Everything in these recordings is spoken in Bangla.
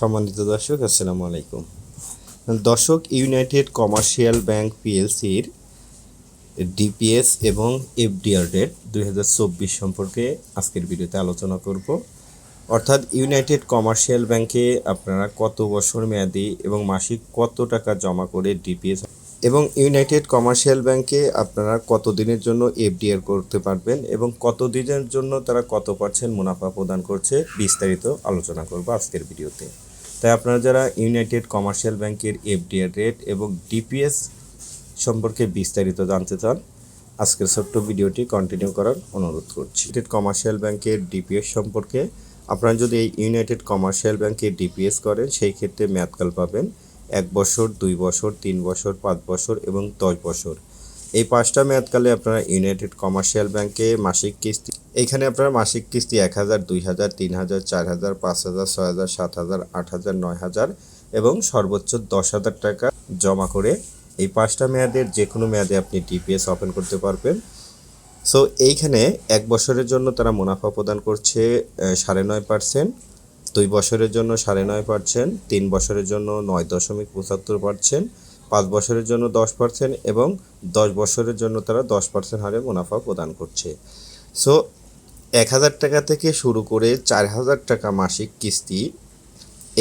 সম্মানিত দর্শক, আসসালামু আলাইকুম। দর্শক ইউনাইটেড কমার্শিয়াল ব্যাংক পিএলসির ডিপিএস এবং এফডিআর রেট দু হাজার চব্বিশ সম্পর্কে আজকের ভিডিওতে আলোচনা করব। অর্থাৎ ইউনাইটেড কমার্শিয়াল ব্যাংকে আপনারা কত বছর মেয়াদি এবং মাসিক কত টাকা জমা করে ডিপিএস এবং ইউনাইটেড কমার্শিয়াল ব্যাংকে আপনারা কত দিনের জন্য এফডিআর করতে পারবেন এবং কত দিনের জন্য তারা কত পার্সেন্ট মুনাফা প্রদান করছে বিস্তারিত আলোচনা করব আজকের ভিডিওতে। তাই আপনারা যারা ইউনাইটেড কমার্শিয়াল ব্যাংকের এফডিআর রেট এবং ডিপিএস সম্পর্কে বিস্তারিত জানতে চান, আজকের ছোট্ট ভিডিওটি কন্টিনিউ করার অনুরোধ করছি। ইউনাইটেড কমার্শিয়াল ব্যাংকের ডিপিএস সম্পর্কে আপনারা যদি এই ইউনাইটেড কমার্শিয়াল ব্যাংকে ডিপিএস করেন, সেই ক্ষেত্রে মেয়াদকাল পাবেন এক বছর, দুই বছর, তিন বছর, পাঁচ বছর এবং দশ বছর। এই পাঁচটা মেয়াদকালে আপনারা ইউনাইটেড কমার্শিয়াল ব্যাংকে মাসিক কিস্তি এইখানে আপনারা মাসিক কিস্তি এক হাজার, দুই হাজার, তিন হাজার, চার হাজার, পাঁচ হাজার, ছয় হাজার, সাত হাজার, আট হাজার, নয় হাজার এবং সর্বোচ্চ দশ হাজার টাকা জমা করে এই পাঁচটা মেয়াদের যে কোনো মেয়াদে আপনি ডিপিএস ওপেন করতে পারবেন। সো এইখানে এক বছরের জন্য তারা মুনাফা প্রদান করছে সাড়ে নয় পার্সেন্ট দুই বছরের জন্য সাড়ে নয় পার্সেন্ট তিন বছরের জন্য নয় দশমিক পঁচাত্তর পার্সেন্ট পাঁচ বছরের জন্য দশ পার্সেন্ট এবং দশ বছরের জন্য তারা দশ পার্সেন্ট হারে মুনাফা প্রদান করছে। সো এক হাজার টাকা থেকে শুরু করে চার হাজার টাকা মাসিক কিস্তি।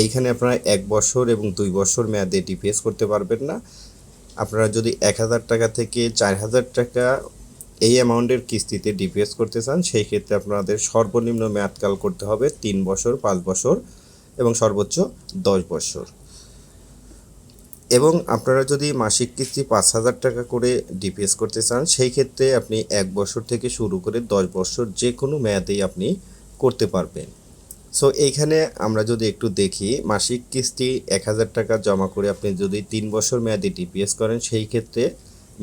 এইখানে আপনারা এক বছর এবং দুই বছর মেয়াদে ডিপিএস করতে পারবেন না। আপনারা যদি এক হাজার টাকা থেকে চার হাজার টাকা এই অ্যামাউন্টের কিস্তিতে ডিপিএস করতে চান, সেই ক্ষেত্রে আপনাদের সর্বনিম্ন মেয়াদকাল করতে হবে তিন বছর, পাঁচ বছর এবং সর্বোচ্চ দশ বছর। এবং আপনারা যদি মাসিক কিস্তি পাঁচ হাজার টাকা করে ডিপিএস করতে চান, সেই ক্ষেত্রে আপনি এক বছর থেকে শুরু করে দশ বছর যে কোনো মেয়াদেই আপনি করতে পারবেন। সো এইখানে আমরা যদি একটু দেখি, মাসিক কিস্তি এক হাজার টাকা জমা করে আপনি যদি তিন বছর মেয়াদে ডিপিএস করেন, সেই ক্ষেত্রে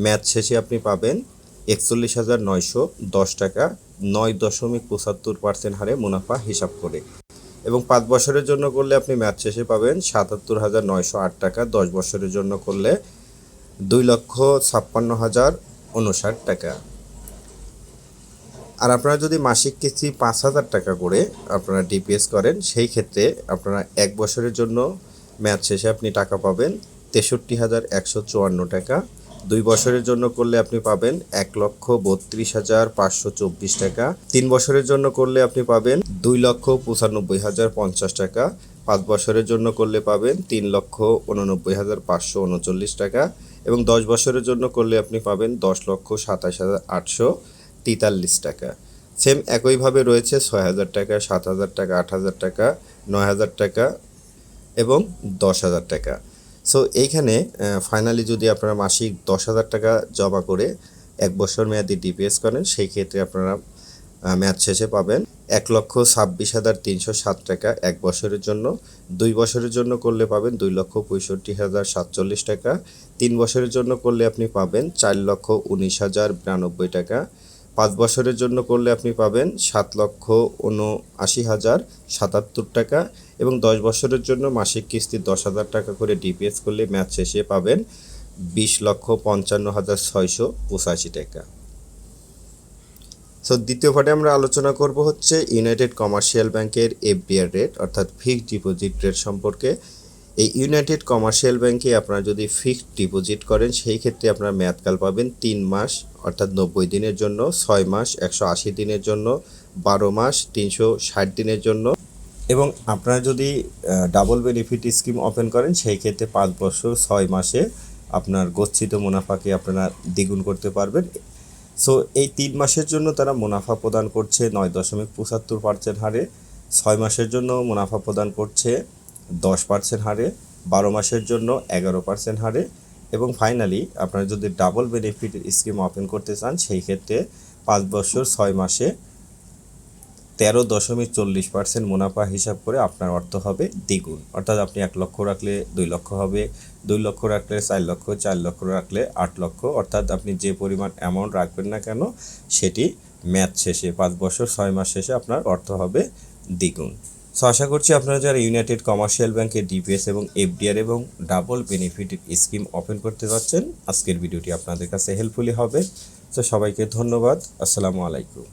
মেয়াদ শেষে আপনি পাবেন একচল্লিশ হাজার নয়শো দশ টাকা, নয় দশমিক পঁচাত্তর পার্সেন্ট হারে মুনাফা হিসাব করে। এবং পাঁচ বছরের জন্য করলে আপনি ম্যাচ শেষে পাবেন সাতাত্তর হাজার নয়শো আট টাকা। দশ বছরের জন্য করলে দুই লক্ষ ছাপ্পান্ন হাজার উনষাট টাকা। আর আপনারা যদি মাসিক কিস্তি পাঁচ হাজার টাকা করে আপনারা ডিপিএস করেন, সেই ক্ষেত্রে আপনারা এক বছরের জন্য ম্যাচ শেষে আপনি টাকা পাবেন তেষট্টি হাজার একশো চুয়ান্ন টাকা। দুই বছরের জন্য করলে আপনি পাবেন এক লক্ষ বত্রিশ হাজার পাঁচশো চব্বিশ টাকা। তিন বছরের জন্য করলে আপনি পাবেন দুই লক্ষ পঁচানব্বই হাজার পঞ্চাশ টাকা। পাঁচ বছরের জন্য করলে পাবেন তিন লক্ষ উননব্বই হাজার পাঁচশো উনচল্লিশ টাকা এবং দশ বছরের জন্য করলে আপনি পাবেন দশ লক্ষ সাতাশ হাজার আটশো তেতাল্লিশ টাকা। সেম একইভাবে রয়েছে ছয় হাজার টাকা, সাত হাজার টাকা, আট হাজার টাকা, নয় হাজার টাকা এবং দশ হাজার টাকা। সো এইখানে ফাইনালি যদি আপনারা মাসিক দশ হাজার টাকা জমা করে এক বছর মেয়াদি ডিপিএস করেন, সেই ক্ষেত্রে আপনারা মেয়াদ শেষে পাবেন এক লক্ষ ছাব্বিশ হাজার তিনশো সাত টাকা এক বছরের জন্য। দুই বছরের জন্য করলে পাবেন দুই লক্ষ পঁয়ষট্টি হাজার সাতচল্লিশ টাকা। তিন বছরের জন্য করলে আপনি পাবেন চার লক্ষ উনিশ হাজার বিরানব্বই টাকা। পাঁচ বছরের জন্য করলে আপনি পাবেন সাত লক্ষ উনআশি হাজার সাতাত্তর টাকা এবং দশ বছরের জন্য মাসিক কিস্তি দশ হাজার টাকা করে ডিপিএস করলে ম্যাচ শেষে পাবেন বিশ লক্ষ পঞ্চান্ন হাজার ছয়শো পঁচাশি টাকা। সো দ্বিতীয় পার্টে আমরা আলোচনা করব হচ্ছে ইউনাইটেড কমার্শিয়াল ব্যাংকের এফডিআর রেট অর্থাৎ ফিক্সড ডিপোজিট রেট সম্পর্কে। এই ইউনাইটেড কমার্শিয়াল ব্যাংকে আপনারা যদি ফিক্সড ডিপোজিট করেন, সেই ক্ষেত্রে আপনারা মেয়াদকাল পাবেন তিন মাস অর্থাৎ নব্বই দিনের জন্য, ছয় মাস একশো আশি দিনের জন্য, বারো মাস তিনশো ষাট দিনের জন্য। এবং আপনারা যদি ডাবল বেনিফিট স্কিম ওপেন করেন, সেই ক্ষেত্রে পাঁচ বছর ছয় মাসে আপনার গচ্ছিত মুনাফাকে আপনারা দ্বিগুণ করতে পারবেন। সো এই তিন মাসের জন্য তারা মুনাফা প্রদান করছে নয় দশমিক পঁচাত্তর পার্সেন্ট হারে, ছয় মাসের জন্য মুনাফা প্রদান করছে দশ পার্সেন্ট হারে, বারো মাসের জন্য এগারো পার্সেন্ট হারে এবং ফাইনালি আপনারা যদি ডাবল বেনিফিট স্কিম ওপেন করতে চান, সেই ক্ষেত্রে পাঁচ বছর ছয় মাসে তেরো দশমিক চল্লিশ পার্সেন্ট মুনাফা হিসাব করে আপনার অর্থ হবে দ্বিগুণ। অর্থাৎ আপনি এক লক্ষ রাখলে দুই লক্ষ হবে, দুই লক্ষ রাখলে চার লক্ষ চার লক্ষ রাখলে আট লক্ষ। অর্থাৎ আপনি যে পরিমাণ অ্যামাউন্ট রাখবেন না কেন, সেটি ম্যাচ শেষে, পাঁচ বছর ছয় মাস শেষে আপনার অর্থ হবে দ্বিগুণ। সো আশা করছি আপনারা যারা ইউনাইটেড কমার্শিয়াল ব্যাংকের ডিপিএস এবং এফডিআর এবং ডাবল বেনিফিট স্কিম ওপেন করতে যাচ্ছেন, আজকের ভিডিওটি আপনাদের কাছে হেল্পফুলি হবে। তো সবাইকে ধন্যবাদ। আসসালামু আলাইকুম।